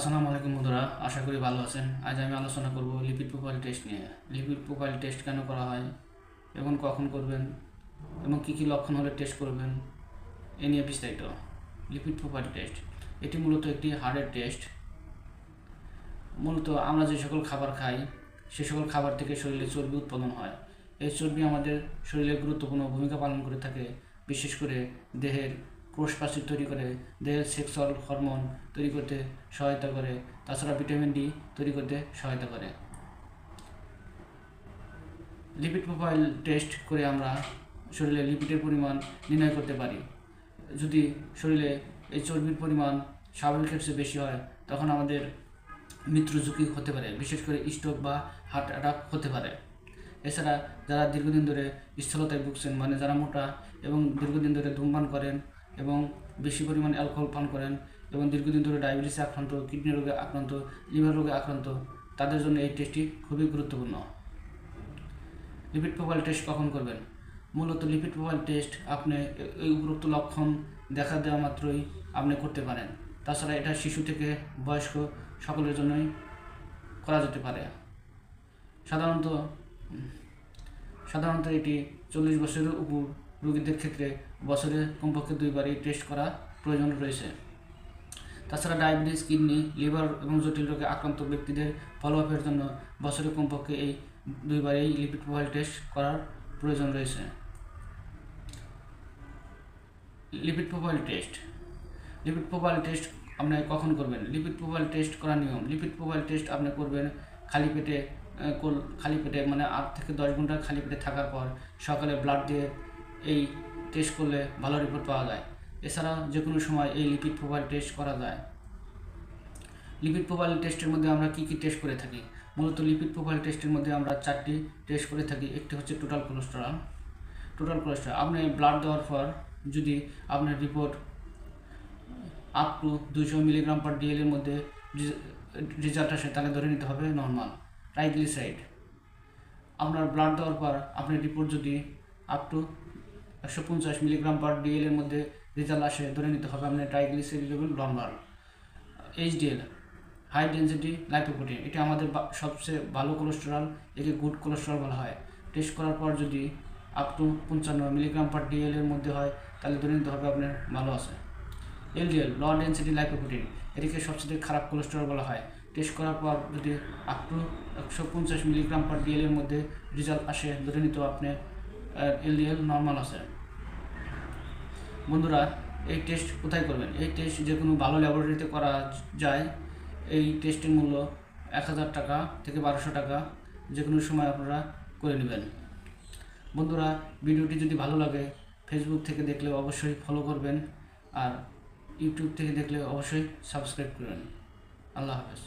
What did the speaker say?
আসসালামু আলাইকুম বন্ধুরা, আশা করি ভালো আছেন। আজ আমি আলোচনা করব লিপিড প্রোফাইল টেস্ট নিয়ে। লিপিড প্রোফাইল টেস্ট কেন করা হয় এবং কখন করবেন এবং কী কী লক্ষণ হলে টেস্ট করবেন, এ নিয়ে বিস্তারিত। লিপিড প্রোফাইল টেস্ট এটি মূলত একটি হার্টের টেস্ট মূলত আমরা যে সকল খাবার খাই, সে সকল খাবার থেকে শরীরে চর্বি উৎপাদন হয়। এই চর্বি আমাদের শরীরে গুরুত্বপূর্ণ ভূমিকা পালন করে থাকে, বিশেষ করে দেহের কোষ প্রাচীর তৈরি করে, দেহের সেক্সুয়াল হরমোন তৈরি করতে সহায়তা করে, তাছাড়া ভিটামিন ডি তৈরি করতে সহায়তা করে। লিপিড প্রোফাইল টেস্ট করে আমরা শরীরে লিপিডের পরিমাণ নির্ণয় করতে পারি। যদি শরীরে এই চর্বির পরিমাণ স্বাভাবিকের চেয়ে বেশি হয়, তখন আমাদের মৃত্যু ঝুঁকি হতে পারে, বিশেষ করে স্ট্রোক বা হার্ট অ্যাটাক হতে পারে। এছাড়া যারা দীর্ঘদিন ধরে স্থলতায় ভুগছেন মানে যারা মোটা এবং দীর্ঘদিন ধরে ধূমপান করেন এবং বেশি পরিমাণ অ্যালকোহল পান করেন এবং দীর্ঘদিন ধরে ডায়াবেটিসে আক্রান্ত কিডনি রোগে আক্রান্ত লিভার রোগে আক্রান্ত, তাদের জন্য এই টেস্টটি খুবই গুরুত্বপূর্ণ। লিপিড প্রোফাইল টেস্ট কখন করবেন? মূলত লিপিড প্রোফাইল টেস্ট আপনি এই উপরোক্ত লক্ষণ দেখা দেওয়া মাত্রই আপনি করতে পারেন। তাছাড়া এটা শিশু থেকে বয়স্ক সকলের জন্যই করা যেতে পারে। সাধারণত সাধারণত এটি চল্লিশ বছরের উপর রোগীদের ক্ষেত্রে বছরে কমপক্ষে দুইবার এই টেস্ট করা প্রয়োজন রয়েছে। তাছাড়া ডায়াবেটিস কিডনি লিভার এবং জটিল রোগে আক্রান্ত ব্যক্তিদের ফলো আপের জন্য বছরে কমপক্ষে এই দুইবার এই লিপিড প্রোফাইল টেস্ট করার প্রয়োজন রয়েছে। Lipid profile test lipid profile test আপনি কখন করবেন? লিপিড প্রোফাইল টেস্ট করার নিয়ম। লিপিড প্রোফাইল টেস্ট আপনি করবেন খালি পেটে খালি পেটে মানে আট থেকে দশ ঘণ্টা খালি পেটে থাকার পর সকালে ব্লাড দিয়ে এই টেস্ট করলে ভালো রিপোর্ট পাওয়া যায়। এছাড়া যে কোনো সময় এই লিপিড প্রোফাইল টেস্ট করা যায়। লিপিড প্রোফাইল টেস্টের মধ্যে আমরা কী কী টেস্ট করে থাকি? মূলত লিপিড প্রোফাইল টেস্টের মধ্যে আমরা চারটি টেস্ট করে থাকি। একটি হচ্ছে টোটাল কোলেস্টেরল টোটাল কোলেস্টেরল আপনি ব্লাড দেওয়ার পর যদি আপনার রিপোর্ট আপ টু দুশো মিলিগ্রাম পার ডিএল এর মধ্যে রেজাল্ট আসে, তাহলে ধরে নিতে হবে নর্মাল ট্রাইগ্লিসাইড আপনার ব্লাড দেওয়ার পর আপনার রিপোর্ট যদি আপ টু একশো পঞ্চাশ মিলিগ্রাম পার ডিএল এর মধ্যে রেজাল্ট আসে, ধরে নিতে হবে আপনার triglyceride level normal HDL high density lipoprotein এটা আমাদের সবচেয়ে ভালো কোলেস্টেরল একে গুড কোলেস্টেরল বলা হয়। টেস্ট করার পর যদি আপ টু পঞ্চান্ন মিলিগ্রাম পার ডিএল এর মধ্যে হয়, তাহলে ধরে নিতে হবে আপনার ভালো আছে। এলডিএল লো ডেন্সিটি লাইপোপ্রোটিন এটিকে সবচেয়ে খারাপ কোলেস্টেরল বলা হয়। টেস্ট করার পর যদি আপ টু একশো পঞ্চাশ মিলিগ্রাম পার ডিএল এর মধ্যে রেজাল্ট আসে, ধরে নিতে আপনি এলডিএল নর্মাল আছে। বন্ধুরা, এই টেস্ট কোথায় করবেন? এই টেস্ট যে কোনো ভালো ল্যাবরেটরিতে করা যায়, এই টেস্টের মূল্য এক হাজার টাকা থেকে বারোশো টাকা যে কোনো সময় আপনারা করে নেবেন। বন্ধুরা, ভিডিওটি যদি ভালো লাগে ফেসবুক থেকে দেখলে অবশ্যই ফলো করবেন আর ইউটিউব থেকে দেখলে অবশ্যই সাবস্ক্রাইব করবেন। আল্লাহ হাফেজ।